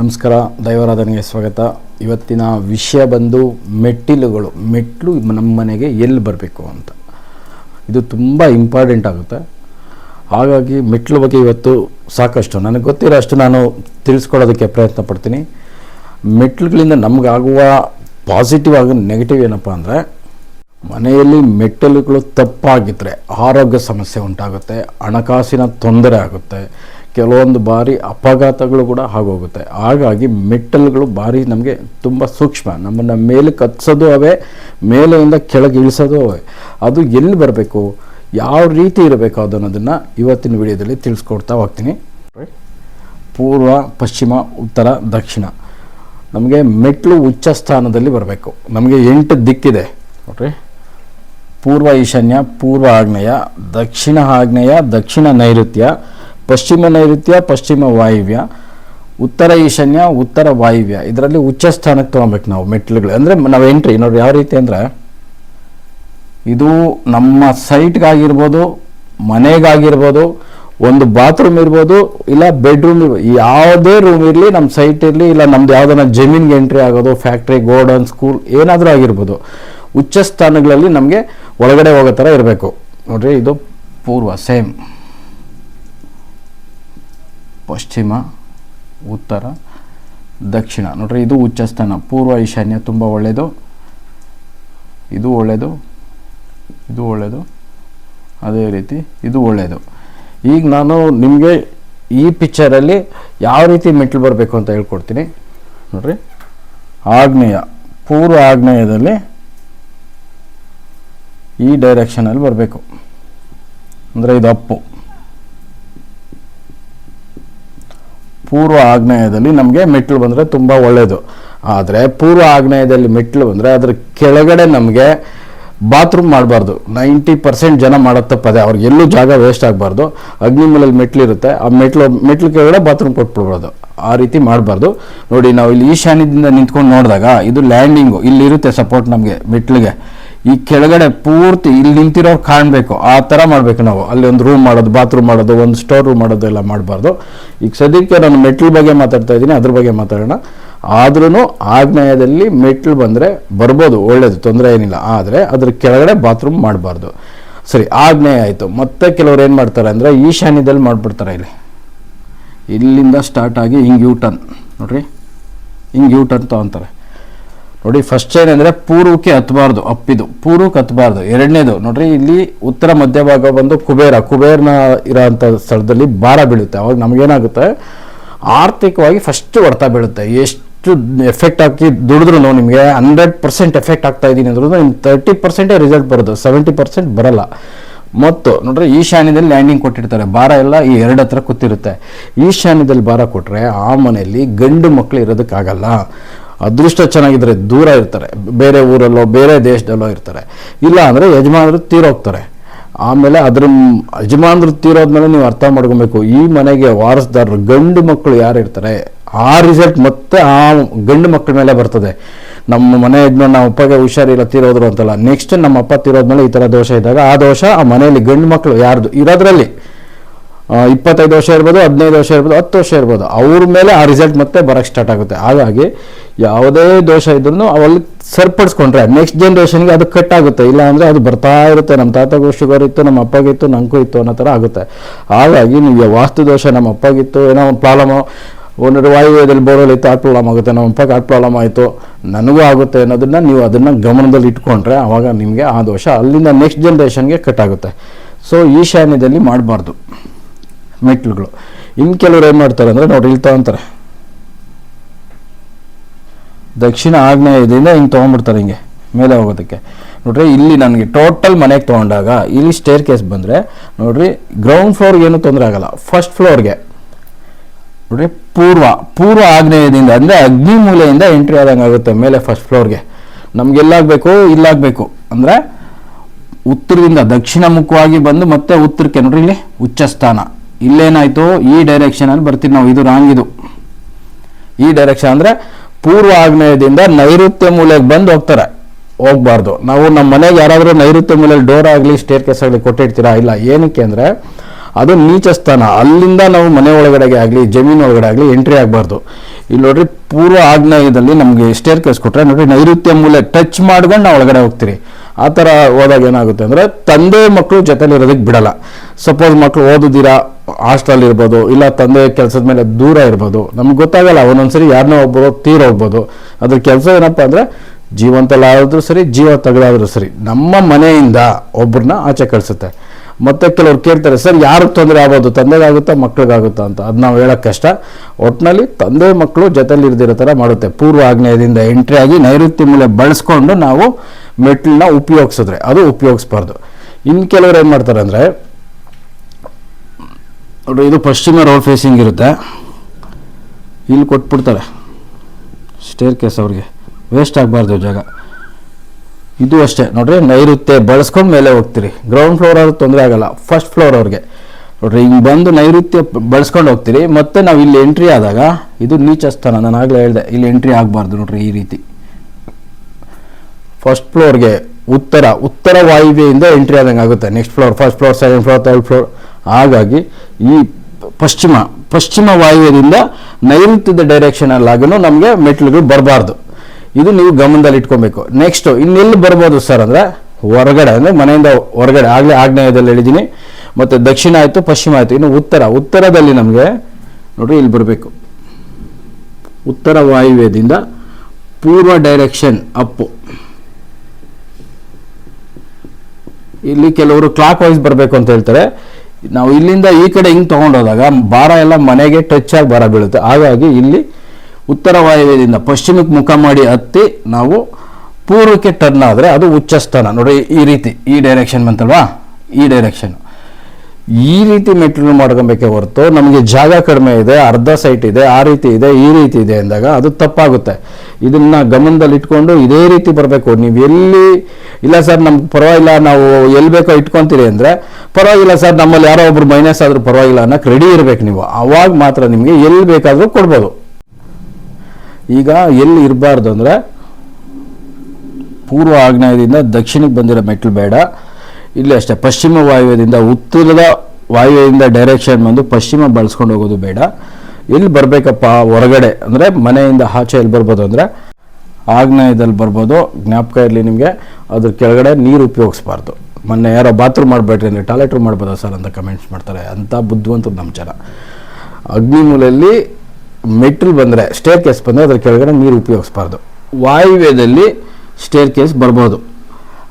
ನಮಸ್ಕಾರ, ದೈವಾರಾಧನೆಗೆ ಸ್ವಾಗತ. ಇವತ್ತಿನ ವಿಷಯ ಬಂದು ಮೆಟ್ಟಿಲುಗಳು. ಮೆಟ್ಲು ನಮ್ಮ ಮನೆಗೆ ಎಲ್ಲಿ ಬರಬೇಕು ಅಂತ. ಇದು ತುಂಬ ಇಂಪಾರ್ಟೆಂಟ್ ಆಗುತ್ತೆ. ಹಾಗಾಗಿ ಮೆಟ್ಲು ಬಗ್ಗೆ ಇವತ್ತು ಸಾಕಷ್ಟು. ನನಗೆ ಗೊತ್ತಿರೋ ಅಷ್ಟು ನಾನು ತಿಳಿಸ್ಕೊಳ್ಳೋದಕ್ಕೆ ಪ್ರಯತ್ನ ಪಡ್ತೀನಿ. ಮೆಟ್ಲುಗಳಿಂದ ನಮಗಾಗುವ ಪಾಸಿಟಿವ್ ಆಗೋ ನೆಗೆಟಿವ್ ಏನಪ್ಪ ಅಂದರೆ, ಮನೆಯಲ್ಲಿ ಮೆಟ್ಟಲುಗಳು ತಪ್ಪಾಗಿದ್ದರೆ ಆರೋಗ್ಯ ಸಮಸ್ಯೆ ಉಂಟಾಗುತ್ತೆ, ಹಣಕಾಸಿನ ತೊಂದರೆ ಆಗುತ್ತೆ ಕೆಲವೊಂದು ಬಾರಿ ಅಪಘಾತಗಳು ಕೂಡ ಆಗೋಗುತ್ತೆ. ಹಾಗಾಗಿ ಮೆಟ್ಟಲುಗಳು ಭಾರಿ ನಮಗೆ ತುಂಬ ಸೂಕ್ಷ್ಮ. ನಮ್ಮನ್ನು ಮೇಲೆ ಕತ್ಸೋದು ಅವೇ ಮೇಲೆಯಿಂದ ಕೆಳಗೆ ಇಳಿಸೋದು ಅವೇ. ಅದು ಎಲ್ಲಿ ಬರಬೇಕು? ಯಾವ ರೀತಿ ಇರಬೇಕು ಅದು ಅನ್ನೋದನ್ನು ಇವತ್ತಿನ ವಿಡಿಯೋದಲ್ಲಿ ತಿಳಿಸ್ಕೊಡ್ತಾ ಹೋಗ್ತೀನಿ. ಪೂರ್ವ, ಪಶ್ಚಿಮ, ಉತ್ತರ, ದಕ್ಷಿಣ. ನಮಗೆ ಮೆಟ್ಲು ಉಚ್ಚ ಸ್ಥಾನದಲ್ಲಿ ಬರಬೇಕು. ನಮಗೆ ಎಂಟು ದಿಕ್ಕಿದೆ. ನೋಡ್ರಿ. ಪೂರ್ವ ಈಶಾನ್ಯ, ಪೂರ್ವ ಆಗ್ನೇಯ, ದಕ್ಷಿಣ ಆಗ್ನೇಯ, ದಕ್ಷಿಣ ನೈಋತ್ಯ ಪಶ್ಚಿಮ ನೈಋತ್ಯ ಪಶ್ಚಿಮ ವಾಯುವ್ಯ, ಉತ್ತರ ಈಶಾನ್ಯ, ಉತ್ತರ ವಾಯುವ್ಯ. ಇದರಲ್ಲಿ ಉಚ್ಚ ಸ್ಥಾನಕ್ಕೆ ತೊಗೊಬೇಕು ನಾವು ಮೆಟ್ಲುಗಳು ಅಂದರೆ ನಾವು ಎಂಟ್ರಿ ನೋಡ್ರಿ ಯಾವ ರೀತಿ ಅಂದರೆ ಇದು ನಮ್ಮ ಸೈಟ್ಗಾಗಿರ್ಬೋದು ಮನೆಗಾಗಿರ್ಬೋದು, ಒಂದು ಬಾತ್ರೂಮ್ ಇರ್ಬೋದು, ಇಲ್ಲ ಬೆಡ್ರೂಮ್ ಇರ್ಬೋದು ಯಾವುದೇ ರೂಮ್ ಇರಲಿ ನಮ್ಮ ಸೈಟ್ ಇರಲಿ, ಇಲ್ಲ ನಮ್ದು ಯಾವುದನ್ನ ಜಮೀನ್ಗೆ ಎಂಟ್ರಿ ಆಗೋದು ಫ್ಯಾಕ್ಟ್ರಿ ಗೋಡನ್ ಸ್ಕೂಲ್ ಏನಾದರೂ ಆಗಿರ್ಬೋದು ಉಚ್ಚ ಸ್ಥಾನಗಳಲ್ಲಿ ನಮಗೆ ಒಳಗಡೆ ಹೋಗೋ ಥರ ಇರಬೇಕು. ನೋಡ್ರಿ, ಇದು ಪೂರ್ವ ಸೇಮ್ ಪಶ್ಚಿಮ, ಉತ್ತರ, ದಕ್ಷಿಣ. ನೋಡ್ರಿ, ಇದು ಉಚ್ಚ ಸ್ಥಾನ ಪೂರ್ವ ಈಶಾನ್ಯ, ತುಂಬ ಒಳ್ಳೆಯದು ಇದು ಒಳ್ಳೆಯದು ಇದು ಒಳ್ಳೆಯದು ಅದೇ ರೀತಿ ಇದು ಒಳ್ಳೆಯದು ಈಗ ನಾನು ನಿಮಗೆ ಈ ಪಿಕ್ಚರಲ್ಲಿ ಯಾವ ರೀತಿ ಮೆಟ್ಲು ಬರಬೇಕು ಅಂತ ಹೇಳ್ಕೊಡ್ತೀನಿ. ನೋಡ್ರಿ. ಆಗ್ನೇಯ. ಪೂರ್ವ ಆಗ್ನೇಯದಲ್ಲಿ ಈ ಡೈರೆಕ್ಷನಲ್ಲಿ ಬರಬೇಕು. ಅಂದರೆ ಇದು ಅಪ್ಪು. ಪೂರ್ವ ಆಗ್ನೇಯದಲ್ಲಿ ನಮಗೆ ಮೆಟ್ಲು ಬಂದರೆ ತುಂಬ ಒಳ್ಳೆಯದು ಆದರೆ ಪೂರ್ವ ಆಗ್ನೇಯದಲ್ಲಿ ಮೆಟ್ಲು ಬಂದರೆ ಅದರ ಕೆಳಗಡೆ ನಮಗೆ ಬಾತ್ರೂಮ್ ಮಾಡಬಾರ್ದು. ನೈಂಟಿ ಪರ್ಸೆಂಟ್ ಜನ ಮಾಡೋ ತಪ್ಪದೆ ಅವ್ರಿಗೆ ಎಲ್ಲೂ ಜಾಗ ವೇಸ್ಟ್ ಆಗಬಾರ್ದು. ಅಗ್ನಿ ಮೇಲಲ್ಲಿ ಮೆಟ್ಲಿರುತ್ತೆ ಆ ಮೆಟ್ಲು ಮೆಟ್ಲು ಕೆಳಗಡೆ ಬಾತ್ರೂಮ್ ಕೊಟ್ಬಿಡ್ಬಾರ್ದು. ಆ ರೀತಿ ಮಾಡಬಾರ್ದು. ನೋಡಿ ನಾವು ಇಲ್ಲಿ ಈಶಾನ್ಯದಿಂದ ನಿಂತ್ಕೊಂಡು ನೋಡಿದಾಗ ಇದು ಲ್ಯಾಂಡಿಂಗು ಇಲ್ಲಿ ಇರುತ್ತೆ ಸಪೋರ್ಟ್ ನಮಗೆ ಮೆಟ್ಲಿಗೆ ಈ ಕೆಳಗಡೆ ಪೂರ್ತಿ ಇಲ್ಲಿ ನಿಂತಿರೋರು ಕಾಣಬೇಕು. ಆ ಥರ ಮಾಡಬೇಕು ನಾವು. ಅಲ್ಲಿ ಒಂದು ರೂಮ್ ಮಾಡೋದು ಬಾತ್ರೂಮ್ ಮಾಡೋದು, ಒಂದು ಸ್ಟೋರ್ ರೂಮ್ ಮಾಡೋದು ಎಲ್ಲ ಮಾಡಬಾರ್ದು. ಈಗ ಸದ್ಯಕ್ಕೆ ನಾನು ಮೆಟ್ಲ್ ಬಗ್ಗೆ ಮಾತಾಡ್ತಾ ಇದ್ದೀನಿ, ಅದ್ರ ಬಗ್ಗೆ ಮಾತಾಡೋಣ. ಆದ್ರೂ ಆಗ್ನೇಯದಲ್ಲಿ ಮೆಟ್ಲು ಬಂದರೆ ಬರ್ಬೋದು, ಒಳ್ಳೇದು, ತೊಂದರೆ ಏನಿಲ್ಲ. ಆದರೆ ಅದ್ರ ಕೆಳಗಡೆ ಬಾತ್ರೂಮ್ ಮಾಡಬಾರ್ದು. ಸರಿ, ಆಗ್ನೇಯ ಆಯಿತು. ಮತ್ತೆ ಕೆಲವ್ರು ಏನು ಮಾಡ್ತಾರೆ ಅಂದರೆ ಈಶಾನ್ಯದಲ್ಲಿ ಮಾಡಿಬಿಡ್ತಾರೆ ಇಲ್ಲಿ. ಇಲ್ಲಿಂದ ಸ್ಟಾರ್ಟ್ ಆಗಿ ಹಿಂಗೆ ಯೂ ಟರ್ನ್ ನೋಡ್ರಿ? ಹಿಂಗೆ ಯೂ ಟರ್ನ್ ತೊಗೊತಾರೆ. ನೋಡಿ ಫಸ್ಟ್ ಏನಂದರೆ ಪೂರ್ವಕ್ಕೆ ಹತ್ತಬಾರ್ದು ಅಪ್ಪಿದು. ಪೂರ್ವಕ್ಕೆ ಹತ್ತಬಾರ್ದು ಎರಡನೇದು, ನೋಡ್ರಿ, ಇಲ್ಲಿ ಉತ್ತರ ಮಧ್ಯಭಾಗ ಬಂದು ಕುಬೇರ. ಕುಬೇರನ ಇರೋಂಥ ಸ್ಥಳದಲ್ಲಿ ಭಾರ ಬೀಳುತ್ತೆ. ಅವಾಗ ನಮಗೇನಾಗುತ್ತೆ, ಆರ್ಥಿಕವಾಗಿ ಫಸ್ಟ್ ಹೊಡ್ತಾ ಬೀಳುತ್ತೆ. ಎಷ್ಟು ಎಫೆಕ್ಟ್ ಹಾಕಿ ದುಡಿದ್ರು ನಿಮಗೆ ಹಂಡ್ರೆಡ್ ಪರ್ಸೆಂಟ್ ಎಫೆಕ್ಟ್ ಆಗ್ತಾ ಇದ್ದೀನಿ ಅಂದ್ರೂ ನಿಮ್ಗೆ ತರ್ಟಿ ಪರ್ಸೆಂಟೇ ರಿಸಲ್ಟ್ ಬರೋದು. ಸೆವೆಂಟಿ ಪರ್ಸೆಂಟ್ ಬರಲ್ಲ. ಮತ್ತು ನೋಡ್ರಿ, ಈಶಾನ್ಯದಲ್ಲಿ ಲ್ಯಾಂಡಿಂಗ್ ಕೊಟ್ಟಿರ್ತಾರೆ. ಭಾರ ಎಲ್ಲ ಈ ಎರಡು ಹತ್ರ ಕೂತಿರುತ್ತೆ. ಈಶಾನ್ಯದಲ್ಲಿ ಭಾರ ಕೊಟ್ಟರೆ ಆ ಮನೆಯಲ್ಲಿ ಗಂಡು ಮಕ್ಕಳು ಇರೋದಕ್ಕಾಗಲ್ಲ. ಅದೃಷ್ಟ ಚೆನ್ನಾಗಿದ್ರೆ ದೂರ ಇರ್ತಾರೆ. ಬೇರೆ ಊರಲ್ಲೋ, ಬೇರೆ ದೇಶದಲ್ಲೋ ಇರ್ತಾರೆ. ಇಲ್ಲ ಅಂದರೆ ಯಜಮಾನರು ತೀರೋಗ್ತಾರೆ. ಆಮೇಲೆ ಅದ್ರ ಯಜಮಾನರು ತೀರೋದ್ಮೇಲೆ ನೀವು ಅರ್ಥ ಮಾಡ್ಕೊಬೇಕು, ಈ ಮನೆಗೆ ವಾರಸ್ದಾರರು ಗಂಡು ಮಕ್ಕಳು ಯಾರು ಇರ್ತಾರೆ, ಆ ರಿಸಲ್ಟ್ ಮತ್ತೆ ಆ ಗಂಡು ಮಕ್ಕಳ ಮೇಲೆ ಬರ್ತದೆ. ನಮ್ಮ ಮನೆ ಯಜಮಾನ ನಮ್ಮ ಅಪ್ಪಗೆ ಹುಷಾರಿಲ್ಲ ತೀರೋದ್ರು ಅಂತಲ್ಲ ನೆಕ್ಸ್ಟ್ ನಮ್ಮ ಅಪ್ಪ ತೀರೋದ್ಮೇಲೆ ಈ ಥರ ದೋಷ ಇದ್ದಾಗ ಆ ದೋಷ ಆ ಮನೆಯಲ್ಲಿ ಗಂಡು ಮಕ್ಕಳು ಯಾರ್ದು ಇರೋದ್ರಲ್ಲಿ. ಇಪ್ಪತ್ತೈದು ವರ್ಷ ಇರ್ಬೋದು, ಹದಿನೈದು ವರ್ಷ ಇರ್ಬೋದು, ಹತ್ತು ವರ್ಷ ಇರ್ಬೋದು, ಅವ್ರ ಮೇಲೆ ಆ ರಿಸಲ್ಟ್ ಮತ್ತೆ ಬರೋಕ್ಕೆ ಸ್ಟಾರ್ಟ್ ಆಗುತ್ತೆ. ಹಾಗಾಗಿ ಯಾವುದೇ ದೋಷ ಇದ್ರೂ ಅವಲ್ಲಿ ಸರಿಪಡಿಸ್ಕೊಂಡ್ರೆ ನೆಕ್ಸ್ಟ್ ಜನ್ರೇಷನ್ಗೆ ಅದು ಕಟ್ ಆಗುತ್ತೆ ಇಲ್ಲ ಅಂದರೆ ಅದು ಬರ್ತಾ ಇರುತ್ತೆ. ನಮ್ಮ ತಾತಗೂ ಶುಗರ್ ಇತ್ತು ನಮ್ಮ ಅಪ್ಪಗಿತ್ತು ನನಗೂ ಇತ್ತು ಅನ್ನೋ ಥರ ಆಗುತ್ತೆ. ಹಾಗಾಗಿ ನೀವು ವಾಸ್ತು ದೋಷ ನಮ್ಮ ಅಪ್ಪಗಿತ್ತು, ಏನೋ ಒಂದು ಪ್ರಾಬ್ಲಮ್ ಒಂದು ವಾಯುವ್ಯದಲ್ಲಿ ಬೋರಲ್ಲಿ ಇತ್ತು ಆ ಪ್ರಾಬ್ಲಮ್ ಆಗುತ್ತೆ, ನಮ್ಮ ಅಪ್ಪಗೆ ಆ ಪ್ರಾಬ್ಲಮ್ ಆಯಿತು, ನನಗೂ ಆಗುತ್ತೆ ಅನ್ನೋದನ್ನು ನೀವು ಅದನ್ನು ಗಮನದಲ್ಲಿ ಇಟ್ಕೊಂಡ್ರೆ ಆವಾಗ ನಿಮಗೆ ಆ ದೋಷ ಅಲ್ಲಿಂದ ನೆಕ್ಸ್ಟ್ ಜನ್ರೇಷನ್ಗೆ ಕಟ್ ಆಗುತ್ತೆ ಸೊ ಈಶಾನ್ಯದಲ್ಲಿ ಮಾಡಬಾರ್ದು. ಮೆಟ್ಲುಗಳು ಇನ್ನು ಕೆಲವರು ಏನು ಮಾಡ್ತಾರೆ ಅಂದರೆ ನೋಡಿ ಇಲ್ಲಿ ತೊಗೊಂತಾರೆ ದಕ್ಷಿಣ ಆಗ್ನೇಯದಿಂದ ಹಿಂಗೆ ತೊಗೊಂಡ್ಬಿಡ್ತಾರೆ ಹಿಂಗೆ, ಮೇಲೆ ಹೋಗೋದಕ್ಕೆ. ನೋಡ್ರಿ, ಇಲ್ಲಿ ನನಗೆ ಟೋಟಲ್ ಮನೆಗೆ ತೊಗೊಂಡಾಗ ಇಲ್ಲಿ ಸ್ಟೇರ್ ಕೇಸ್ ಬಂದರೆ, ನೋಡ್ರಿ ಗ್ರೌಂಡ್ ಫ್ಲೋರ್ಗೆ ಏನೂ ತೊಂದರೆ ಆಗಲ್ಲ. ಫಸ್ಟ್ ಫ್ಲೋರ್ಗೆ ನೋಡ್ರಿ, ಪೂರ್ವ ಪೂರ್ವ ಆಗ್ನೇಯದಿಂದ, ಅಂದರೆ ಅಗ್ನಿ ಮೂಲೆಯಿಂದ ಎಂಟ್ರಿ ಆದಂಗೆ ಆಗುತ್ತೆ ಮೇಲೆ ಫಸ್ಟ್ ಫ್ಲೋರ್ಗೆ ನಮ್ಗೆ ಎಲ್ಲಾಗಬೇಕು, ಇಲ್ಲಾಗಬೇಕು. ಅಂದರೆ, ಉತ್ತರದಿಂದ ದಕ್ಷಿಣ ಮುಖವಾಗಿ ಬಂದು ಮತ್ತೆ ಉತ್ತರಕ್ಕೆ ನೋಡ್ರಿ ಇಲ್ಲಿ ಉಚ್ಚ ಸ್ಥಾನ ಇಲ್ಲೇನಾಯ್ತು? ಈ ಡೈರೆಕ್ಷನಲ್ಲಿ ಬರ್ತೀವಿ ನಾವು. ಇದು ರಾಂಗ್ ಇದು. ಈ ಡೈರೆಕ್ಷನ್ ಅಂದರೆ ಪೂರ್ವ ಆಗ್ನೇಯದಿಂದ ನೈಋತ್ಯ ಮೂಲೆಗೆ ಬಂದು ಹೋಗ್ತಾರೆ. ಹೋಗ್ಬಾರ್ದು. ನಾವು ನಮ್ಮ ಮನೆಗೆ ಯಾರಾದರೂ ನೈಋತ್ಯ ಮೂಲೆಯಲ್ಲಿ ಡೋರ್ ಆಗಲಿ ಸ್ಟೇರ್ ಕೇಸ್ ಆಗಲಿ ಕೊಟ್ಟಿರ್ತೀರಾ? ಇಲ್ಲ. ಏನಕ್ಕೆ ಅಂದರೆ ಅದು ನೀಚ ಸ್ಥಾನ. ಅಲ್ಲಿಂದ ನಾವು ಮನೆ ಒಳಗಡೆಗೆ ಆಗಲಿ, ಜಮೀನು ಒಳಗಡೆ ಆಗಲಿ ಎಂಟ್ರಿ ಆಗಬಾರ್ದು. ಇಲ್ಲಿ ನೋಡ್ರಿ ಪೂರ್ವ ಆಗ್ನೇಯದಲ್ಲಿ ನಮಗೆ ಸ್ಟೇರ್ ಕೇಸ್ ಕೊಟ್ರೆ ನೋಡ್ರಿ, ನೈಋತ್ಯ ಮೂಲೆ ಟಚ್ ಮಾಡ್ಕೊಂಡು ನಾವು ಒಳಗಡೆ ಹೋಗ್ತೀರಿ. ಆ ಥರ ಹೋದಾಗ ಏನಾಗುತ್ತೆ ಅಂದರೆ ತಂದೆ ಮಕ್ಕಳು ಜೊತೆಲಿರೋದಕ್ಕೆ ಬಿಡಲ್ಲ. ಸಪೋಸ್ ಮಕ್ಕಳು ಓದಿದ್ದೀರಾ ಹಾಸ್ಟೆಲ್ ಇರ್ಬೋದು, ಇಲ್ಲ ತಂದೆ ಕೆಲಸದ ಮೇಲೆ ದೂರ ಇರ್ಬೋದು, ನಮ್ಗೆ ಗೊತ್ತಾಗಲ್ಲ, ಒಂದೊಂದ್ಸರಿ ಯಾರನ್ನೋ ಒಬ್ಬರು ತೀರ್ ಹೋಗ್ಬೋದು. ಅದ್ರ ಕೆಲಸ ಏನಪ್ಪ ಅಂದರೆ ಜೀವಂತಲ್ಲಾದ್ರೂ ಸರಿ, ಜೀವ ತೆಗೆದಾದ್ರೂ ಸರಿ, ನಮ್ಮ ಮನೆಯಿಂದ ಒಬ್ಬರನ್ನ ಆಚೆ ಕಳಿಸುತ್ತೆ. ಮತ್ತೆ ಕೆಲವ್ರು ಕೇಳ್ತಾರೆ, ಸರ್, ಯಾರಿಗೆ ತೊಂದರೆ ಆಗೋದು ತಂದೆಗಾಗುತ್ತಾ, ಮಕ್ಳಿಗಾಗುತ್ತಾ? ಅಂತ. ಅದು ನಾವು ಹೇಳೋಕ್ಕೆ ಕಷ್ಟ. ಒಟ್ಟಿನಲ್ಲಿ ತಂದೆ ಮಕ್ಕಳು ಜೊತೆಲಿ ಇರ್ದಿರೋ ಥರ ಮಾಡುತ್ತೆ. ಪೂರ್ವ ಆಗ್ನೇಯದಿಂದ ಎಂಟ್ರಿ ಆಗಿ ನೈಋತ್ಯ ಮೇಲೆ ಬಳಸ್ಕೊಂಡು ನಾವು ಮೆಟ್ಲನ್ನ ಉಪಯೋಗಿಸಿದ್ರೆ, ಅದು ಉಪಯೋಗಿಸ್ಬಾರ್ದು. ಇನ್ನು ಕೆಲವ್ರು ಏನು ಮಾಡ್ತಾರೆ ಅಂದರೆ ನೋಡ್ರಿ, ಇದು ಪಶ್ಚಿಮ ರೋಡ್ ಫೇಸಿಂಗ್ ಇರುತ್ತೆ. ಇಲ್ಲಿ ಕೊಟ್ಬಿಡ್ತಾರೆ. ಸ್ಟೇರ್ ಕೇಸ್ ಅವ್ರಿಗೆ. ವೇಸ್ಟ್ ಆಗಬಾರ್ದು ಜಾಗ. ಇದು ಅಷ್ಟೇ. ನೋಡ್ರಿ, ನೈಋತ್ಯ, ಬಳಸ್ಕೊಂಡು ಮೇಲೆ ಹೋಗ್ತೀರಿ. ಗ್ರೌಂಡ್ ಫ್ಲೋರ್ ಅವ್ರಿಗೆ ತೊಂದರೆ ಆಗಲ್ಲ. ಫಸ್ಟ್ ಫ್ಲೋರ್ ಅವ್ರಿಗೆ. ನೋಡ್ರಿ, ಹಿಂಗೆ ಬಂದು ನೈಋತ್ಯ ಬಳಸ್ಕೊಂಡು ಹೋಗ್ತೀರಿ. ಮತ್ತೆ ನಾವು ಇಲ್ಲಿ ಎಂಟ್ರಿ ಆದಾಗ, ಇದು ನೀಚ ಸ್ಥಾನ. ನಾನು ಆಗಲೇ ಹೇಳಿದೆ, ಇಲ್ಲಿ ಎಂಟ್ರಿ ಆಗಬಾರ್ದು ನೋಡ್ರಿ ಈ ರೀತಿ. ಫಸ್ಟ್ ಫ್ಲೋರ್ಗೆ ಉತ್ತರ ಉತ್ತರ ವಾಯುವ್ಯದಿಂದ ಎಂಟ್ರಿ ಆದಂಗೆ ಆಗುತ್ತೆ. Next floor first floor second floor third floor ಹಾಗಾಗಿ ಈ ಪಶ್ಚಿಮ ಪಶ್ಚಿಮ ವಾಯುವ್ಯದಿಂದ ನೈಋತ್ಯದ ಡೈರೆಕ್ಷನಲ್ಲಾಗೂ ನಮಗೆ ಮೆಟ್ಲುಗಳು ಬರಬಾರ್ದು. ಇದು ನೀವು ಗಮನದಲ್ಲಿ ಇಟ್ಕೊಬೇಕು. ನೆಕ್ಸ್ಟ್ ಇನ್ನೆಲ್ಲಿ ಬರ್ಬೋದು ಸರ್ ಅಂದರೆ ಹೊರಗಡೆ, ಅಂದರೆ ಮನೆಯಿಂದ ಹೊರಗಡೆ, ಆಗಲೇ ಆಗ್ನೇಯದಲ್ಲಿ ಹೇಳಿದ್ದೀನಿ ಮತ್ತು ದಕ್ಷಿಣ ಆಯಿತು, ಪಶ್ಚಿಮ ಆಯಿತು, ಇನ್ನು ಉತ್ತರ, ಉತ್ತರದಲ್ಲಿ ನಮಗೆ ನೋಡಿ ಇಲ್ಲಿ ಬರಬೇಕು. ಉತ್ತರ ವಾಯುವ್ಯದಿಂದ ಪೂರ್ವ ಡೈರೆಕ್ಷನ್ ಅಪ್ಪು ಇಲ್ಲಿ ಕೆಲವರು ಕ್ಲಾಕ್ ವೈಸ್ ಬರಬೇಕು ಅಂತ ಹೇಳ್ತಾರೆ. ನಾವು ಇಲ್ಲಿಂದ ಈ ಕಡೆ ಹಿಂಗೆ ತೊಗೊಂಡೋದಾಗ ಭಾರ ಎಲ್ಲ ಮನೆಗೆ ಟಚ್ ಆಗಿ ಭಾರ ಬೀಳುತ್ತೆ. ಹಾಗಾಗಿ ಇಲ್ಲಿ ಉತ್ತರ ವಾಯುವ್ಯದಿಂದ ಪಶ್ಚಿಮಕ್ಕೆ ಮುಖ ಮಾಡಿ ಹತ್ತಿ ನಾವು ಪೂರ್ವಕ್ಕೆ ಟರ್ನ್ ಆದರೆ ಅದು ಉಚ್ಚಸ್ಥಾನ. ನೋಡಿ ಈ ರೀತಿ, ಈ ಡೈರೆಕ್ಷನ್ ಬಂತಲ್ವಾ? ಈ ಡೈರೆಕ್ಷನ್ ಈ ರೀತಿ ಮೆಟೀರಿಯಲ್ ಮಾಡ್ಕೊಬೇಕೇ ಹೊರತು ನಮಗೆ ಜಾಗ ಕಡಿಮೆ ಇದೆ, ಅರ್ಧ ಸೈಟ್ ಇದೆ, ಆ ರೀತಿ ಇದೆ, ಈ ರೀತಿ ಇದೆ ಅಂದಾಗ ಅದು ತಪ್ಪಾಗುತ್ತೆ. ಇದನ್ನ ಗಮನದಲ್ಲಿ ಇಟ್ಕೊಂಡು ಇದೇ ರೀತಿ ಬರಬೇಕು. ನೀವು ಎಲ್ಲಿ, ಇಲ್ಲ ಸರ್ ನಮ್ಗೆ ಪರವಾಗಿಲ್ಲ, ನಾವು ಎಲ್ಲಿ ಬೇಕೋ ಇಟ್ಕೊಂತೀರಿ ಅಂದರೆ, ಪರವಾಗಿಲ್ಲ ಸರ್, ನಮ್ಮಲ್ಲಿ ಯಾರೋ ಒಬ್ರು ಮೈನಸ್ ಆದರೂ ಪರವಾಗಿಲ್ಲ ಅನ್ನೋಕ್ಕೆ ರೆಡಿ ಇರಬೇಕು ನೀವು. ಅವಾಗ ಮಾತ್ರ ನಿಮಗೆ ಎಲ್ಲಿ ಬೇಕಾದರೂ ಕೊಡ್ಬೋದು. ಈಗ ಎಲ್ಲಿ ಇರಬಾರ್ದು ಅಂದರೆ ಪೂರ್ವ ಆಗ್ನೇಯದಿಂದ ದಕ್ಷಿಣಕ್ಕೆ ಬಂದಿರೋ ಮೆಟ್ಲು ಬೇಡ. ಇಲ್ಲಿ ಅಷ್ಟೇ, ಪಶ್ಚಿಮ ವಾಯುವ್ಯದಿಂದ ಉತ್ತರದ ವಾಯುವ್ಯದಿಂದ ಡೈರೆಕ್ಷನ್ ಬಂದು ಪಶ್ಚಿಮ ಬಳಸ್ಕೊಂಡು ಹೋಗೋದು ಬೇಡ. ಎಲ್ಲಿ ಬರಬೇಕಪ್ಪ ಹೊರಗಡೆ, ಅಂದರೆ ಮನೆಯಿಂದ ಆಚೆ ಎಲ್ಲಿ ಬರ್ಬೋದು ಅಂದರೆ ಆಗ್ನೇಯದಲ್ಲಿ ಬರ್ಬೋದು, ಜ್ಞಾಪಕ ಇರಲಿ ನಿಮಗೆ, ಅದ್ರ ಕೆಳಗಡೆ ನೀರು ಉಪಯೋಗಿಸ್ಬಾರ್ದು. ಮೊನ್ನೆ ಯಾರೋ ಬಾತ್ರೂಮ್ ಮಾಡಬೇಡ್ರಿ ಅಂದರೆ ಟಾಯ್ಲೆಟ್ ಮಾಡ್ಬೋದಾ ಸರ್ ಅಂತ ಕಮೆಂಟ್ಸ್ ಮಾಡ್ತಾರೆ ಅಂಥ ಬುದ್ಧಿವಂತದ್ದು ನಮ್ಮ ಜನ. ಅಗ್ನಿಮೂಲೆಯಲ್ಲಿ ಮೆಟ್ಲ್ ಬಂದರೆ ಸ್ಟೇರ್ ಕೇಸ್ ಬಂದರೆ ಅದ್ರ ಕೆಳಗಡೆ ನೀರು ಉಪಯೋಗಿಸ್ಬಾರ್ದು. ವಾಯುವ್ಯದಲ್ಲಿ ಸ್ಟೇರ್ ಕೇಸ್ ಬರ್ಬೋದು.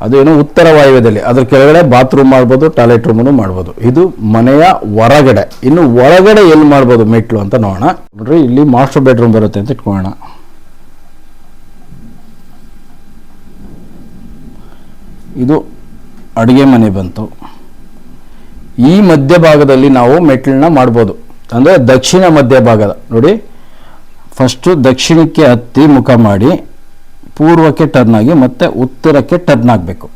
ಅದು ಏನು ಉತ್ತರ ವಾಯುವ್ಯದಲ್ಲಿ. ಅದ್ರ ಕೆಳಗಡೆ ಬಾತ್ರೂಮ್ ಮಾಡ್ಬೋದು ಟಾಯ್ಲೆಟ್ ರೂಮನ್ನು ಮಾಡ್ಬೋದು. ಇದು ಮನೆಯ ಹೊರಗಡೆ. ಇನ್ನು ಒಳಗಡೆ ಎಲ್ಲಿ ಮಾಡ್ಬೋದು ಮೆಟ್ಲು ಅಂತ ನೋಡೋಣ. ನೋಡ್ರಿ, ಇಲ್ಲಿ ಮಾಸ್ಟರ್ ಬೆಡ್ರೂಮ್ ಬರುತ್ತೆ ಅಂತ ಇಟ್ಕೊಳ್ಳೋಣ. ಇದು ಅಡುಗೆ ಮನೆ ಬಂತು. ಈ ಮಧ್ಯಭಾಗದಲ್ಲಿ ನಾವು ಮೆಟ್ಲನ್ನ ಮಾಡ್ಬೋದು. ಅಂದರೆ ದಕ್ಷಿಣ ಮಧ್ಯಭಾಗದ ನೋಡಿ ಫಸ್ಟು ದಕ್ಷಿಣಕ್ಕೆ ಹತ್ತಿ ಮುಖ ಮಾಡಿ. ಪೂರ್ವಕ್ಕೆ ಟರ್ನ್ ಆಗಿ ಮತ್ತೆ ಉತ್ತರಕ್ಕೆ ಟರ್ನ್ ಆಗಬೇಕು.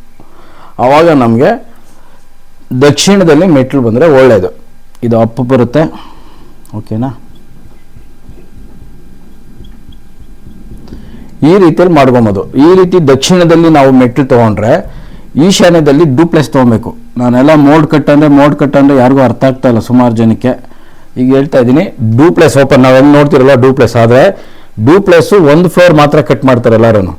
ಆವಾಗ ನಮಗೆ ದಕ್ಷಿಣದಲ್ಲಿ ಮೆಟ್ಲು ಬಂದರೆ ಒಳ್ಳೆಯದು ಇದು ಅಪ್ ಬರುತ್ತೆ. ಓಕೆನಾ ಈ ರೀತಿಯಲ್ಲಿ ಮಾಡ್ಕೊಬೋದು. ಈ ರೀತಿ ದಕ್ಷಿಣದಲ್ಲಿ ನಾವು ಮೆಟ್ಲು ತೊಗೊಂಡ್ರೆ ಈಶಾನ್ಯದಲ್ಲಿ ಡೂಪ್ಲೆಸ್ ತೊಗೊಬೇಕು. ನಾನೆಲ್ಲ ಮೋಡ್ ಕಟ್ ಅಂದರೆ ಮೋಡ್ ಕಟ್ ಅಂದರೆ ಯಾರಿಗೂ ಅರ್ಥ ಆಗ್ತಾ ಇಲ್ಲ ಸುಮಾರು ಜನಕ್ಕೆ. ಈಗ ಹೇಳ್ತಾ ಇದ್ದೀನಿ ಡೂಪ್ಲೆಸ್ ಓಪನ್ ನಾವು ಹೆಂಗೆ ನೋಡ್ತಿರಲ್ಲ ಡೂಪ್ಲೆಸ್ ಆದರೆ ಡೂಪ್ಲೆಸ್ಸು ಒಂದು ಫ್ಲೋರ್ ಮಾತ್ರ ಕಟ್ ಮಾಡ್ತಾರೆ ಎಲ್ಲರೂ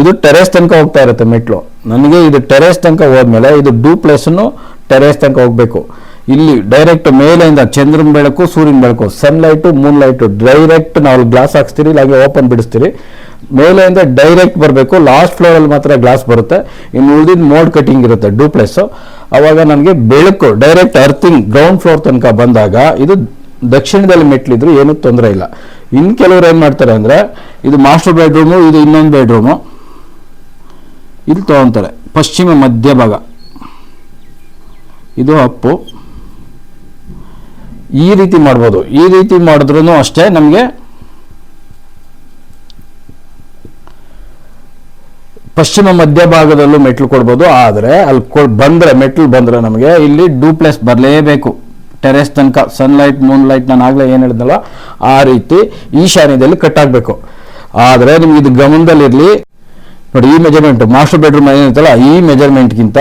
ಇದು ಟೆರೆಸ್ ತನಕ ಹೋಗ್ತಾ ಇರುತ್ತೆ ಮೆಟ್ಲು. ನನಗೆ ಇದು ಟೆರೇಸ್ ತನಕ ಹೋದ್ಮೇಲೆ ಇದು ಡೂಪ್ಲೆಸ್ನು ಟೆರೇಸ್ ತನಕ ಹೋಗಬೇಕು. ಇಲ್ಲಿ ಡೈರೆಕ್ಟ್ ಮೇಲೆಯಿಂದ ಚಂದ್ರನ ಬೆಳಕು, ಸೂರ್ಯನ ಬೆಳಕು ಸನ್ಲೈಟು ಮೂನ್ ಲೈಟು ಡೈರೆಕ್ಟ್ ನಾವು ಗ್ಲಾಸ್ ಹಾಕ್ಸ್ತೀರಿ ಇಲ್ಲ ಹಾಗೆ ಓಪನ್ ಬಿಡಿಸ್ತೀರಿ. ಮೇಲೆಯಿಂದ ಡೈರೆಕ್ಟ್ ಬರಬೇಕು ಲಾಸ್ಟ್ ಫ್ಲೋರಲ್ಲಿ ಮಾತ್ರ ಗ್ಲಾಸ್ ಬರುತ್ತೆ. ಇನ್ನು ಉಳಿದಿದ್ದು ಮೋಡ್ ಕಟಿಂಗ್ ಇರುತ್ತೆ ಡೂಪ್ಲೆಸ್ಸು ಅವಾಗ ನನಗೆ ಬೆಳಕು ಡೈರೆಕ್ಟ್ ಅರ್ಥಿಂಗ್ ಗ್ರೌಂಡ್ ಫ್ಲೋರ್ ತನಕ ಬಂದಾಗ ಇದು ದಕ್ಷಿಣದಲ್ಲಿ ಮೆಟ್ಲಿದ್ರು ಏನೂ ತೊಂದರೆ ಇಲ್ಲ. ಇನ್ನು ಕೆಲವರು ಏನು ಮಾಡ್ತಾರೆ ಅಂದರೆ, ಇದು ಮಾಸ್ಟರ್ ಬೆಡ್ರೂಮು ಇದು ಇನ್ನೊಂದು ಬೆಡ್ರೂಮು ಇಲ್ಲಿ ತೊಗೊತಾರೆ. ಪಶ್ಚಿಮ ಮಧ್ಯ ಭಾಗ. ಇದು ಅಪ್ಪು. ಈ ರೀತಿ ಮಾಡ್ಬೋದು. ಈ ರೀತಿ ಮಾಡಿದ್ರೂ ಅಷ್ಟೇ ನಮಗೆ ಪಶ್ಚಿಮ ಮಧ್ಯಭಾಗದಲ್ಲೂ ಮೆಟ್ಲು ಕೊಡ್ಬೋದು. ಆದರೆ ಅಲ್ಲಿ ಕೊ ಬಂದರೆ ಮೆಟ್ಲು ಬಂದರೆ ನಮಗೆ ಇಲ್ಲಿ ಡೂಪ್ಲೆಸ್ ಬರಲೇಬೇಕು. ಟೆರೆಸ್ ತನಕ ಸನ್ಲೈಟ್ ಮೂನ್ಲೈಟ್ ನಾನು ಆಗಲೇ ಏನು ಹೇಳಿದ್ನಲ್ಲ, ಆ ರೀತಿ ಈಶಾನ್ಯದಲ್ಲಿ ಕಟ್ ಆಗಬೇಕು ಆದರೆ ನಿಮ್ಗೆ ಇದು ಗಮನದಲ್ಲಿರಲಿ, ನೋಡಿ, ಈ ಮೆಜರ್ಮೆಂಟ್ ಮಾಸ್ಟರ್ ಬೆಡ್ರೂಮ್ ಏನಿರುತ್ತಲ್ಲ ಈ ಮೆಜರ್ಮೆಂಟ್ಗಿಂತ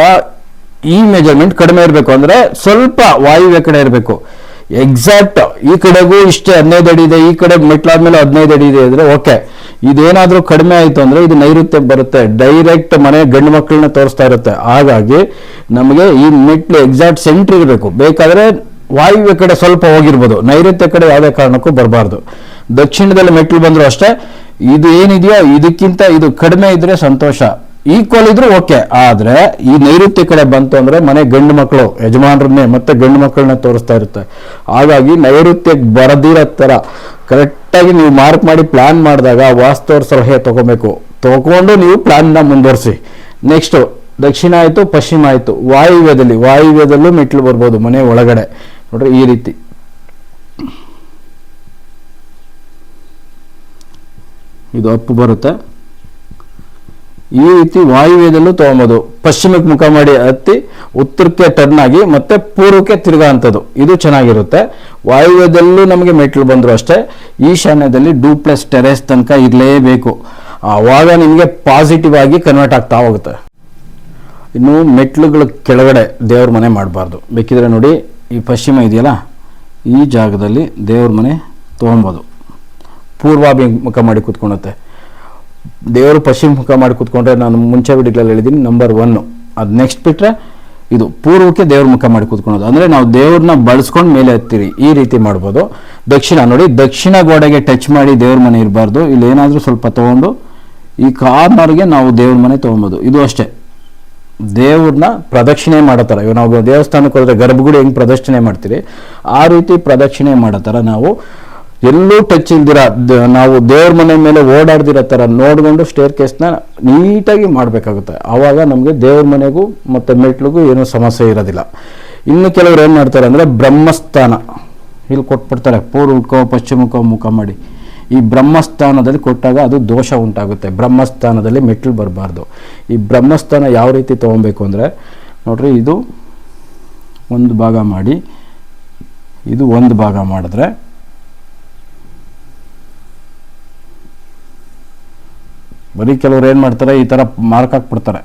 ಈ ಮೆಜರ್ಮೆಂಟ್ ಕಡಿಮೆ ಇರಬೇಕು. ಅಂದ್ರೆ ಸ್ವಲ್ಪ ವಾಯುವ್ಯ ಕಡೆ ಇರಬೇಕು. ಎಕ್ಸಾಕ್ಟ್ ಈ ಕಡೆಗೂ ಇಷ್ಟೇ, ಹದಿನೈದು ಅಡಿ ಇದೆ, ಈ ಕಡೆ ಮೆಟ್ಲಾದ್ಮೇಲೆ ಹದಿನೈದು ಅಡಿ ಇದೆ ಅಂದ್ರೆ ಓಕೆ. ಇದೇನಾದರೂ ಕಡಿಮೆ ಆಯ್ತು ಅಂದ್ರೆ ಇದು ನೈಋತ್ಯ ಬರುತ್ತೆ. ಡೈರೆಕ್ಟ್ ಮನೆ ಗಂಡು ಮಕ್ಕಳನ್ನ ತೋರಿಸ್ತಾ ಇರುತ್ತೆ. ಹಾಗಾಗಿ ನಮಗೆ ಈ ಮೆಟ್ಲು ಎಕ್ಸಾಕ್ಟ್ ಸೆಂಟ್ರ್ ಇರಬೇಕು. ಬೇಕಾದ್ರೆ ವಾಯುವ್ಯ ಕಡೆ ಸ್ವಲ್ಪ ಹೋಗಿರ್ಬೋದು. ನೈಋತ್ಯ ಕಡೆ ಯಾವುದೇ ಕಾರಣಕ್ಕೂ ಬರಬಾರ್ದು. ದಕ್ಷಿಣದಲ್ಲಿ ಮೆಟ್ಲು ಬಂದ್ರು ಅಷ್ಟೇ, ಇದು ಏನಿದೆಯೋ ಇದಕ್ಕಿಂತ ಇದು ಕಡಿಮೆ ಇದ್ರೆ ಸಂತೋಷ. ಈಕ್ವಲ್ ಇದ್ರೂ ಓಕೆ ಆದ್ರೆ ಈ ನೈಋತ್ಯ ಕಡೆ ಬಂತು ಅಂದ್ರೆ ಮನೆ ಗಂಡು ಮಕ್ಕಳು, ಯಜಮಾನರನ್ನೇ ಮತ್ತೆ ಗಂಡು ಮಕ್ಕಳನ್ನ ತೋರಿಸ್ತಾ ಇರುತ್ತೆ. ಹಾಗಾಗಿ ನೈಋತ್ಯಕ್ಕೆ ಬರದಿರೋ ತರ ಕರೆಕ್ಟಾಗಿ ನೀವು ಮಾರ್ಕ್ ಮಾಡಿ ಪ್ಲಾನ್ ಮಾಡಿದಾಗ ವಾಸ್ತವ ಸಲಹೆ ತಗೋಬೇಕು. ತಗೊಂಡು ನೀವು ಪ್ಲ್ಯಾನ್ನ ಮುಂದುವರಿಸಿ. ನೆಕ್ಸ್ಟ್ ದಕ್ಷಿಣ ಆಯಿತು, ಪಶ್ಚಿಮ ಆಯಿತು. ವಾಯುವ್ಯದಲ್ಲಿ, ವಾಯುವ್ಯದಲ್ಲೂ ಮೆಟ್ಲು ಬರ್ಬೋದು ಮನೆ ಒಳಗಡೆ. ನೋಡ್ರಿ, ಈ ರೀತಿ. ಇದು ಅಪ್ಪು ಬರುತ್ತೆ. ಈ ರೀತಿ ವಾಯುವ್ಯದಲ್ಲೂ ತಗೊಬೋದು. ಪಶ್ಚಿಮಕ್ಕೆ ಮುಖ ಮಾಡಿ ಹತ್ತಿ, ಉತ್ತರಕ್ಕೆ ಟರ್ನ್ ಆಗಿ, ಮತ್ತೆ ಪೂರ್ವಕ್ಕೆ ತಿರ್ಗಾ ಇದು ಚೆನ್ನಾಗಿರುತ್ತೆ. ವಾಯುವ್ಯದಲ್ಲೂ ನಮಗೆ ಮೆಟ್ಲು ಬಂದ್ರು ಅಷ್ಟೇ. ಈಶಾನ್ಯದಲ್ಲಿ ಡೂ ಪ್ಲಸ್ ಟೆರೆಸ್ ತನಕ ಇರಲೇಬೇಕು. ಆವಾಗ ನಿಮಗೆ ಪಾಸಿಟಿವ್ ಆಗಿ ಕನ್ವರ್ಟ್ ಆಗ್ತಾ ಹೋಗುತ್ತೆ. ಇನ್ನು ಮೆಟ್ಲುಗಳ ಕೆಳಗಡೆ ದೇವ್ರ ಮನೆ ಮಾಡಬಾರ್ದು. ಬೇಕಿದ್ರೆ ನೋಡಿ ಈ ಪಶ್ಚಿಮ ಇದೆಯಲ್ಲ? ಈ ಜಾಗದಲ್ಲಿ ದೇವ್ರ ಮನೆ ತೊಗೊಬೋದು ಪೂರ್ವಾಭಿಮುಖ ಮಾಡಿ ಕೂತ್ಕೊಳುತ್ತೆ ದೇವರು ಪಶ್ಚಿಮ ಮುಖ ಮಾಡಿ ಕೂತ್ಕೊಂಡ್ರೆ ನಾನು ಮುಂಚೆ ವಿಡಿಯೋಗಳಲ್ಲಿ ಹೇಳಿದ್ದೀನಿ ನಂಬರ್ ಒನ್ನು ಅದು ನೆಕ್ಸ್ಟ್ ಬಿಟ್ಟರೆ ಇದು ಪೂರ್ವಕ್ಕೆ ದೇವ್ರ ಮುಖ ಮಾಡಿ ಕೂತ್ಕೊಳೋದು ಅಂದರೆ ನಾವು ದೇವ್ರನ್ನ ಬಳಸ್ಕೊಂಡು ಮೇಲೆ ಹತ್ತಿರಿ ಈ ರೀತಿ ಮಾಡ್ಬೋದು. ದಕ್ಷಿಣ ನೋಡಿ, ದಕ್ಷಿಣ ಗೋಡೆಗೆ ಟಚ್ ಮಾಡಿ ದೇವ್ರ ಮನೆ ಇರಬಾರ್ದು. ಇಲ್ಲಿ ಏನಾದರೂ ಸ್ವಲ್ಪ ತೊಗೊಂಡು ಈ ಕಾರ್ನರ್ಗೆ ನಾವು ದೇವ್ರ ಮನೆ ತೊಗೊಬೋದು ಇದು ಅಷ್ಟೇ. ದೇವ್ರನ್ನ ಪ್ರದಕ್ಷಿಣೆ ಮಾಡೋ ಇವಾಗ ನಾವು ದೇವಸ್ಥಾನಕ್ಕೆ ಹೋದ್ರೆ ಗರ್ಭಗುಡಿ ಹೆಂಗೆ ಪ್ರದಕ್ಷಿಣೆ ಮಾಡ್ತೀರಿ? ಆ ರೀತಿ ಪ್ರದಕ್ಷಿಣೆ ಮಾಡೋ ನಾವು ಎಲ್ಲೂ ಟಚ್ ಇಲ್ದಿರ ನಾವು ದೇವ್ರ ಮನೆ ಮೇಲೆ ಓಡಾಡ್ದಿರೋ ಥರ ನೋಡ್ಕೊಂಡು ಸ್ಟೇರ್ ಕೇಸ್ನ ನೀಟಾಗಿ ಮಾಡಬೇಕಾಗುತ್ತೆ. ಆವಾಗ ನಮಗೆ ದೇವ್ರ ಮನೆಗೂ ಮತ್ತು ಮೆಟ್ಲಿಗೂ ಏನೂ ಸಮಸ್ಯೆ ಇರೋದಿಲ್ಲ. ಇನ್ನು ಕೆಲವರು ಏನು ಮಾಡ್ತಾರೆ ಅಂದರೆ ಬ್ರಹ್ಮಸ್ಥಾನ. ಇಲ್ಲಿ ಕೊಟ್ಬಿಡ್ತಾರೆ. ಪೂರ್ವಕ್ಕೋ ಪಶ್ಚಿಮಕ್ಕೋ ಮುಖ ಮಾಡಿ. ಈ ಬ್ರಹ್ಮಸ್ಥಾನದಲ್ಲಿ ಕೊಟ್ಟಾಗ ಅದು ದೋಷ ಉಂಟಾಗುತ್ತೆ. ಬ್ರಹ್ಮಸ್ಥಾನದಲ್ಲಿ ಮೆಟ್ಲು ಬರಬಾರ್ದು. ಈ ಬ್ರಹ್ಮಸ್ಥಾನ ಯಾವ ರೀತಿ ತೊಗೊಬೇಕು ಅಂದರೆ, ನೋಡ್ರಿ, ಇದು ಒಂದು ಭಾಗ ಮಾಡಿ, ಇದು ಒಂದು ಭಾಗ ಮಾಡಿದ್ರೆ, ಬರೀ ಕೆಲವ್ರು ಏನು ಮಾಡ್ತಾರೆ, ಈ ಥರ ಮಾರ್ಕ್ ಹಾಕ್ಬಿಡ್ತಾರೆ.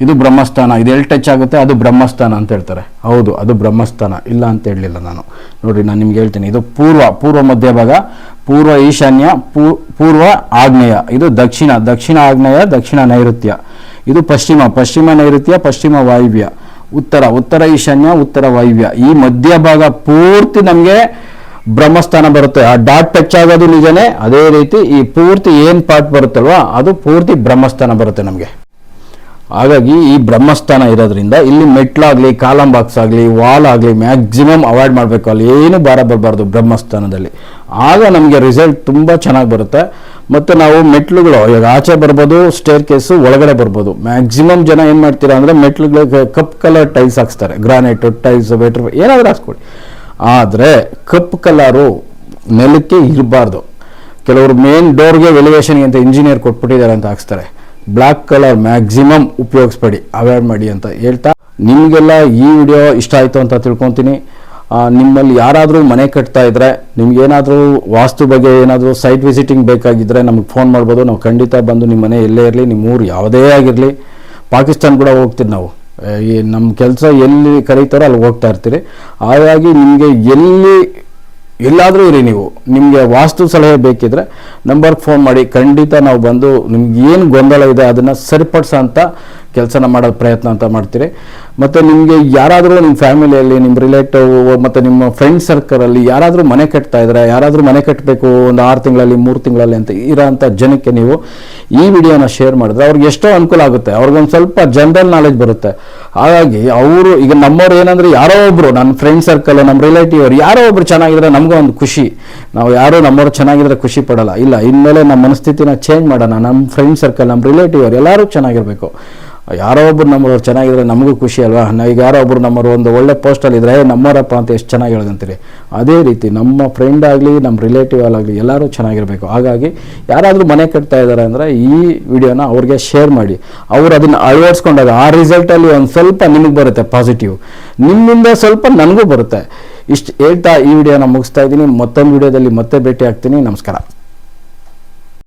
ಇದು ಬ್ರಹ್ಮಸ್ಥಾನ. ಇದು ಎಲ್ಲಿ ಟಚ್ ಆಗುತ್ತೆ, ಅದು ಬ್ರಹ್ಮಸ್ಥಾನ ಅಂತ ಹೇಳ್ತಾರೆ. ಹೌದು, ಅದು ಬ್ರಹ್ಮಸ್ಥಾನ. ಇಲ್ಲ ಅಂತ ಹೇಳಲಿಲ್ಲ ನಾನು. ನೋಡಿ ನಾನು ನಿಮ್ಗೆ ಹೇಳ್ತೀನಿ. ಇದು ಪೂರ್ವ ಪೂರ್ವ ಮಧ್ಯಭಾಗ, ಪೂರ್ವ ಈಶಾನ್ಯ ಪೂರ್ವ ಆಗ್ನೇಯ. ಇದು ದಕ್ಷಿಣ ದಕ್ಷಿಣ ಆಗ್ನೇಯ, ದಕ್ಷಿಣ ನೈಋತ್ಯ. ಇದು ಪಶ್ಚಿಮ ಪಶ್ಚಿಮ ನೈಋತ್ಯ, ಪಶ್ಚಿಮ ವಾಯುವ್ಯ. ಉತ್ತರ ಉತ್ತರ ಈಶಾನ್ಯ, ಉತ್ತರ ವಾಯುವ್ಯ. ಈ ಮಧ್ಯಭಾಗ ಪೂರ್ತಿ ನಮಗೆ ಬ್ರಹ್ಮಸ್ಥಾನ ಬರುತ್ತೆ. ಆ ಡಾಟ್ ಟಚ್ ಆಗೋದು ನಿಜನೇ. ಅದೇ ರೀತಿ ಈ ಪೂರ್ತಿ ಏನು ಪಾರ್ಟ್ ಬರುತ್ತಲ್ವ, ಅದು ಪೂರ್ತಿ ಬ್ರಹ್ಮಸ್ಥಾನ ಬರುತ್ತೆ ನಮಗೆ. ಹಾಗಾಗಿ ಈ ಬ್ರಹ್ಮಸ್ಥಾನ ಇರೋದ್ರಿಂದ ಇಲ್ಲಿ ಮೆಟ್ಲಾಗಲಿ ಕಾಲಂ ಬಾಕ್ಸ್ ಆಗಲಿ ವಾಲ್ ಆಗಲಿ ಮ್ಯಾಕ್ಸಿಮಮ್ ಅವಾಯ್ಡ್ ಮಾಡಬೇಕು. ಅಲ್ಲಿ ಏನು ಭಾರ ಬರಬಾರ್ದು ಬ್ರಹ್ಮಸ್ಥಾನದಲ್ಲಿ. ಆಗ ನಮಗೆ ರಿಸಲ್ಟ್ ತುಂಬ ಚೆನ್ನಾಗಿ ಬರುತ್ತೆ. ಮತ್ತು ನಾವು ಮೆಟ್ಲುಗಳು, ಇವಾಗ ಆಚೆ ಬರ್ಬೋದು ಸ್ಟೇರ್ ಕೇಸು ಒಳಗಡೆ ಬರ್ಬೋದು. ಮ್ಯಾಕ್ಸಿಮಮ್ ಜನ ಏನು ಮಾಡ್ತೀರಾ ಅಂದರೆ ಮೆಟ್ಲುಗಳಿಗೆ ಕಪ್ ಕಲರ್ ಟೈಲ್ಸ್ ಹಾಕ್ಸ್ತಾರೆ. ಗ್ರಾನೈಟು ಟೈಲ್ಸ್ ವೆಟ್ರ್ ಏನಾದರೂ ಹಾಕ್ಸ್ಕೊಡಿ. ಆದರೆ ಕಪ್ ಕಲರು ನೆಲಕ್ಕೆ ಇರಬಾರ್ದು. ಕೆಲವರು ಮೇನ್ ಡೋರ್ಗೆ ವೆಲಿವೇಷನ್ಗೆ ಅಂತ ಇಂಜಿನಿಯರ್ ಕೊಟ್ಬಿಟ್ಟಿದ್ದಾರೆ ಅಂತ ಹಾಕ್ಸ್ತಾರೆ. ಬ್ಲ್ಯಾಕ್ ಕಲರ್ ಮ್ಯಾಕ್ಸಿಮಮ್ ಉಪಯೋಗಿಸ್ಬೇಡಿ ಅವಾಯ್ಡ್ ಮಾಡಿ ಅಂತ ಹೇಳ್ತಾ ನಿಮಗೆಲ್ಲ ಈ ವಿಡಿಯೋ ಇಷ್ಟ ಆಯಿತು ಅಂತ ತಿಳ್ಕೊತೀನಿ. ನಿಮ್ಮಲ್ಲಿ ಯಾರಾದರೂ ಮನೆ ಕಟ್ತಾ ಇದ್ರೆ, ನಿಮ್ಗೇನಾದರೂ ವಾಸ್ತು ಬಗ್ಗೆ ಏನಾದರೂ ಸೈಟ್ ವಿಸಿಟಿಂಗ್ ಬೇಕಾಗಿದ್ದರೆ ನಮಗೆ ಫೋನ್ ಮಾಡ್ಬೋದು. ನಾವು ಖಂಡಿತ ಬಂದು ನಿಮ್ಮ ಮನೆ ಎಲ್ಲೇ ಇರಲಿ ನಿಮ್ಮ ಊರು ಯಾವುದೇ ಆಗಿರಲಿ. ಪಾಕಿಸ್ತಾನ ಕೂಡ ಹೋಗ್ತೀವಿ ನಾವು. ಈ ನಮ್ಮ ಕೆಲಸ ಎಲ್ಲಿ ಕರೀತಾರೋ ಅಲ್ಲಿ ಹೋಗ್ತಾ ಇರ್ತೀರಿ. ಹಾಗಾಗಿ ನಿಮಗೆ ಎಲ್ಲಿ ಎಲ್ಲಾದರೂ ಇರಿ ನೀವು. ನಿಮಗೆ ವಾಸ್ತು ಸಲಹೆ ಬೇಕಿದ್ರೆ ನಂಬರ್ಗೆ ಫೋನ್ ಮಾಡಿ. ಖಂಡಿತ ನಾವು ಬಂದು ನಿಮ್ಗೆ ಏನು ಗೊಂದಲ ಇದೆ ಅದನ್ನು ಸರಿಪಡಿಸೋ ಅಂತ ಕೆಲಸನ ಮಾಡೋ ಪ್ರಯತ್ನ ಅಂತ ಮಾಡ್ತೀರಿ. ಮತ್ತು ನಿಮಗೆ ಯಾರಾದರೂ ನಿಮ್ಮ ಫ್ಯಾಮಿಲಿಯಲ್ಲಿ ನಿಮ್ಮ ರಿಲೇಟಿವ್ ಮತ್ತು ನಿಮ್ಮ ಫ್ರೆಂಡ್ ಸರ್ಕಲಲ್ಲಿ ಯಾರಾದರೂ ಮನೆ ಕಟ್ತಾ ಇದ್ದಾರೆ ಯಾರಾದರೂ ಮನೆ ಕಟ್ಟಬೇಕು ಒಂದು ಆರು ತಿಂಗಳಲ್ಲಿ, ಮೂರು ತಿಂಗಳಲ್ಲಿ ಅಂತ ಇರೋಂಥ ಜನಕ್ಕೆ ನೀವು ಈ ವಿಡಿಯೋನ ಶೇರ್ ಮಾಡಿದ್ರೆ ಅವ್ರಿಗೆ ಎಷ್ಟೋ ಅನುಕೂಲ ಆಗುತ್ತೆ. ಅವ್ರಿಗೊಂದು ಸ್ವಲ್ಪ ಜನರಲ್ ನಾಲೆಜ್ ಬರುತ್ತೆ. ಹಾಗಾಗಿ ಅವರು, ಈಗ ನಮ್ಮವ್ರು ಏನಂದರೆ ಯಾರೋ ಒಬ್ಬರು ನನ್ನ ಫ್ರೆಂಡ್ ಸರ್ಕಲ್ ನಮ್ಮ ರಿಲೇಟಿವ್ ಅವ್ರು, ಯಾರೋ ಒಬ್ರು ಚೆನ್ನಾಗಿದ್ರೆ ನಮಗೂ ಒಂದು ಖುಷಿ. ನಾವು ಯಾರೋ ನಮ್ಮವ್ರು ಚೆನ್ನಾಗಿದ್ರೆ ಖುಷಿ ಪಡಲ್ಲ. ಇಲ್ಲ, ಇನ್ಮೇಲೆ ನಮ್ಮ ಮನಸ್ಥಿತಿನ ಚೇಂಜ್ ಮಾಡೋಣ. ನಮ್ಮ ಫ್ರೆಂಡ್ ಸರ್ಕಲ್ ನಮ್ಮ ರಿಲೇಟಿವ್ ಅವ್ರು ಎಲ್ಲರೂ ಚೆನ್ನಾಗಿರಬೇಕು. ಯಾರೋ ಒಬ್ಬರು ನಮ್ಮವ್ರು ಚೆನ್ನಾಗಿದ್ರೆ ನಮಗೂ ಖುಷಿ ಅಲ್ವಾ? ಈಗ ಯಾರೋ ಒಬ್ರು ನಮ್ಮವ್ರು ಒಂದು ಒಳ್ಳೆ ಪೋಸ್ಟಲ್ಲಿ ಇದ್ರೆ "ಏ, ನಮ್ಮವರಪ್ಪ ಅಂತ ಎಷ್ಟು ಚೆನ್ನಾಗಿ ಹೇಳ್ದಂತೀರಿ? ಅದೇ ರೀತಿ ನಮ್ಮ ಫ್ರೆಂಡ್ ಆಗಲಿ ನಮ್ಮ ರಿಲೇಟಿವ್ ಆಗಲಿ ಎಲ್ಲರೂ ಚೆನ್ನಾಗಿರಬೇಕು. ಹಾಗಾಗಿ ಯಾರಾದರೂ ಮನೆ ಕಟ್ತಾ ಇದ್ದಾರೆ ಅಂದರೆ ಈ ವಿಡಿಯೋನ ಅವ್ರಿಗೆ ಶೇರ್ ಮಾಡಿ. ಅವ್ರು ಅದನ್ನು ಅಳವಡಿಸ್ಕೊಂಡಾಗ ಆ ರಿಸಲ್ಟಲ್ಲಿ ಒಂದು ಸ್ವಲ್ಪ ನಿಮಗೆ ಬರುತ್ತೆ ಪಾಸಿಟಿವ್ ನಿಮ್ಮಿಂದ ಸ್ವಲ್ಪ ನನಗೂ ಬರುತ್ತೆ. ಇಷ್ಟು ಹೇಳ್ತಾ ಈ ವಿಡಿಯೋನ ಮುಗಿಸ್ತಾ ಇದ್ದೀನಿ. ಮತ್ತೊಂದು ವಿಡಿಯೋದಲ್ಲಿ ಮತ್ತೆ ಭೇಟಿ ಆಗ್ತೀನಿ. ನಮಸ್ಕಾರ.